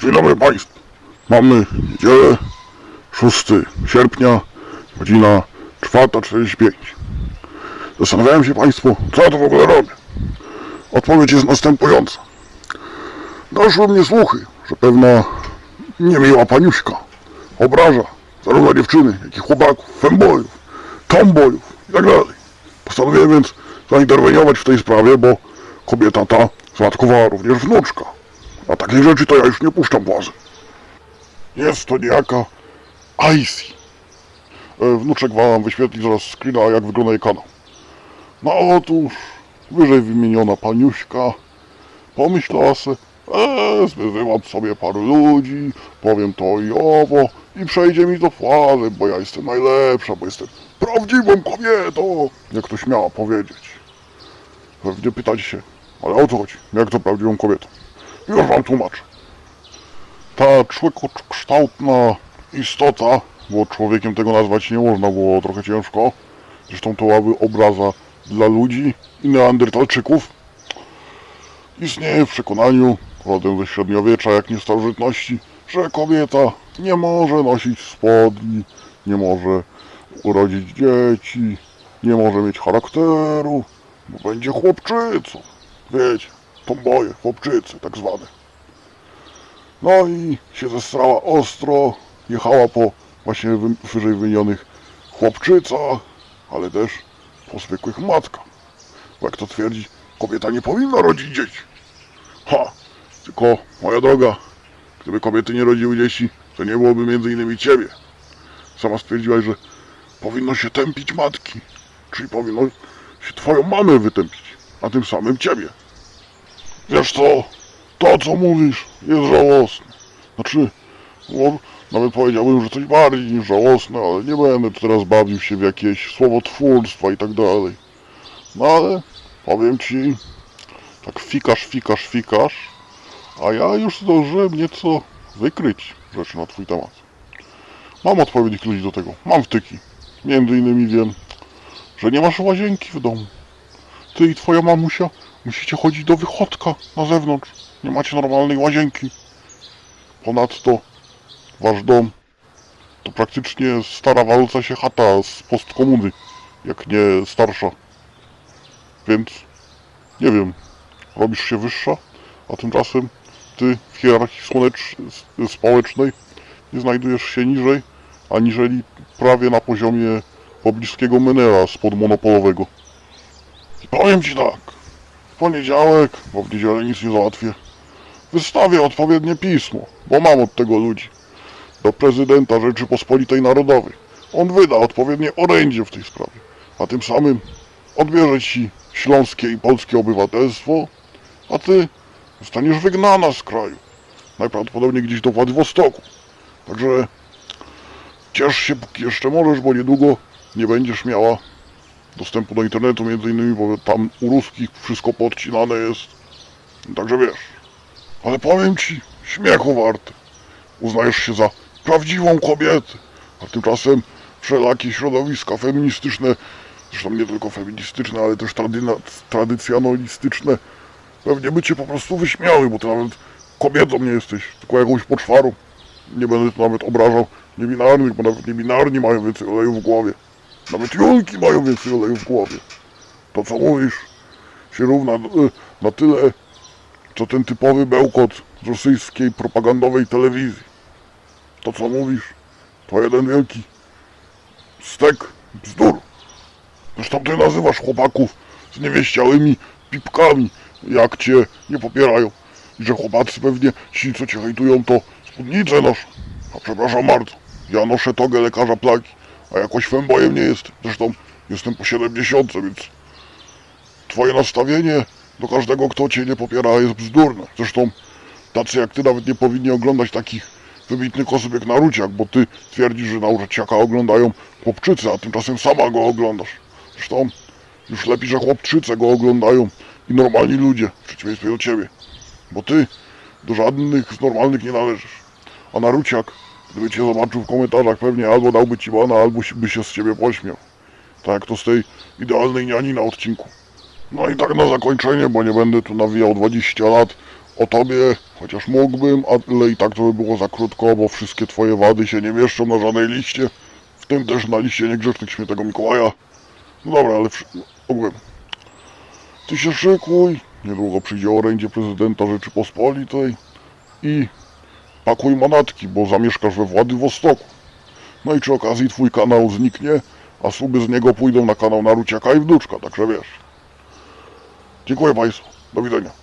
Dzień dobry Państwu. Mamy niedzielę, 6 sierpnia, godzina 4.45. Zastanawiałem się Państwo, co ja tu w ogóle robię. Odpowiedź jest następująca. Doszły mnie słuchy, że pewna niemiła paniuśka obraża zarówno dziewczyny, jak i chłopaków, fembojów, tombojów i tak dalej. Postanowiłem więc zainterweniować w tej sprawie, bo kobieta ta zmatkowała również wnuczka. A takich rzeczy to ja już nie puszczam władzy. Jest to niejaka Icy. E, Wnuczek wam wyświetli zaraz screena, jak wygląda jej kanał. No otóż, wyżej wymieniona paniuśka pomyślała se, eee, zwyzywam sobie paru ludzi, powiem to i owo i przejdzie mi to fale, bo ja jestem najlepsza, bo jestem prawdziwą kobietą, jak to śmiała powiedzieć. Pewnie pytacie się, ale o co chodzi? Jak to prawdziwą kobietą? Już wam tłumaczę. Ta człowiekokształtna istota, bo człowiekiem tego nazwać nie można było trochę ciężko, zresztą to byłaby obraza dla ludzi i neandertalczyków, istnieje w przekonaniu, rodem ze średniowiecza, jak nie starożytności, że kobieta nie może nosić spodni, nie może urodzić dzieci, nie może mieć charakteru, bo będzie chłopczycą. Wiecie, tomboje, chłopczycy tak zwane. No i się zestrała ostro, jechała po właśnie wy- wyżej wymienionych chłopczycach, ale też po zwykłych matkach. Bo jak to twierdzi, kobieta nie powinna rodzić dzieci. Ha! Tylko, moja droga, gdyby kobiety nie rodziły dzieci, to nie byłoby między innymi ciebie. Sama stwierdziłaś, że powinno się tępić matki, czyli powinno się twoją mamę wytępić, a tym samym ciebie. Wiesz co, to co mówisz jest żałosne. Znaczy, no, nawet powiedziałbym, że coś bardziej niż żałosne, ale nie będę teraz bawił się w jakieś słowotwórstwa i tak dalej. No ale powiem ci, tak fikasz, fikasz, fikasz, a ja już zdążyłem nieco wykryć rzeczy na twój temat. Mam odpowiednich ludzi do tego, mam wtyki. Między innymi wiem, że nie masz łazienki w domu. Ty i twoja mamusia musicie chodzić do wychodka na zewnątrz. Nie macie normalnej łazienki. Ponadto wasz dom to praktycznie stara walca się chata z postkomuny, jak nie starsza. Więc nie wiem, robisz się wyższa, a tymczasem ty w hierarchii słonecz... społecznej nie znajdujesz się niżej, aniżeli prawie na poziomie pobliskiego menela spod monopolowego. Powiem ci tak, w poniedziałek, bo w niedzielę nic nie załatwię, wystawię odpowiednie pismo, bo mam od tego ludzi, do prezydenta Rzeczypospolitej Narodowej. On wyda odpowiednie orędzie w tej sprawie, a tym samym odbierze ci śląskie i polskie obywatelstwo, a ty zostaniesz wygnana z kraju. Najprawdopodobniej gdzieś do Władywostoku. Także ciesz się póki jeszcze możesz, bo niedługo nie będziesz miała dostępu do internetu między innymi, bo tam u ruskich wszystko podcinane jest. Także wiesz. Ale powiem ci, śmiechu warte. Uznajesz się za prawdziwą kobietę, a tymczasem wszelakie środowiska feministyczne, zresztą nie tylko feministyczne, ale też tradycjonalistyczne, pewnie by cię po prostu wyśmiały, bo ty nawet kobietą nie jesteś, tylko jakąś poczwarą. Nie będę tu nawet obrażał niebinarnych, bo nawet niebinarni mają więcej oleju w głowie. Nawet Julki mają więcej oleju w głowie. To co mówisz się równa y, na tyle, co ten typowy bełkot z rosyjskiej propagandowej telewizji. To co mówisz, to jeden wielki stek bzdur. Zresztą ty nazywasz chłopaków z niewieściałymi pipkami, jak cię nie popierają. I że chłopacy pewnie, ci co cię hejtują, to spódnicę noszą. A przepraszam bardzo, ja noszę togę lekarza plagi, a jakoś fembojem nie jestem. Zresztą jestem po 70, więc twoje nastawienie do każdego, kto cię nie popiera jest bzdurne. Zresztą tacy jak ty nawet nie powinni oglądać takich wybitnych osób jak Naruciak, bo ty twierdzisz, że Naruciaka oglądają chłopczycy, a tymczasem sama go oglądasz. Zresztą już lepiej, że chłopczyce go oglądają i normalni ludzie, w przeciwieństwie do ciebie. Bo ty do żadnych z normalnych nie należysz. A Naruciak, gdyby cię zobaczył w komentarzach, pewnie albo dałby ci bana, albo by się z ciebie pośmiał. Tak jak to z tej idealnej niani na odcinku. No i tak na zakończenie, bo nie będę tu nawijał 20 lat o tobie, chociaż mógłbym, ale i tak to by było za krótko, bo wszystkie twoje wady się nie mieszczą na żadnej liście, w tym też na liście niegrzecznych świętego Mikołaja. No dobra, ale ogółem. Ty się szykuj, niedługo przyjdzie orędzie prezydenta Rzeczypospolitej i pakuj manatki, bo zamieszkasz we Władywostoku. No i przy okazji twój kanał zniknie, a suby z niego pójdą na kanał Naruciaka i Wnuczka, także wiesz. Dziękuję Państwu. Do widzenia.